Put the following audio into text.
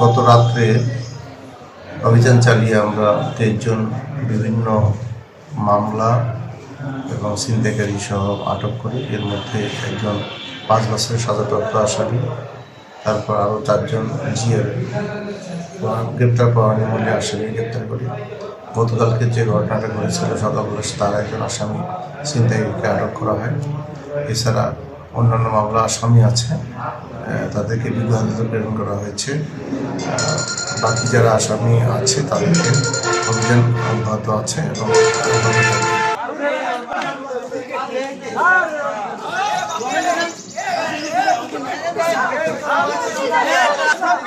গত রাত্রে অভিযান চালিয়ে আমরা তেইশজন বিভিন্ন মামলা এবং ছিনতাইকারী সহ আটক করি। এর মধ্যে একজন পাঁচ বছরের সাজাপ্রাপ্ত আসামি তারপর আরও চারজন জিএর গ্রেপ্তার পাওয়া নিমূল্যে আসামি গ্রেপ্তার করি। গতকালকে যে ঘটনাটা ঘটেছিল সকালবেলা তার একজন আসামি ছিনতাইকে আটক করা হয়। এছাড়া অন্যান্য মামলা আসামি আছে তাদেরকে বিবাহিত প্রেরণ করা হয়েছে। বাকি যারা আসামি আছে, তাদেরকে অভিযান অব্যাহত আছে এবং Hey,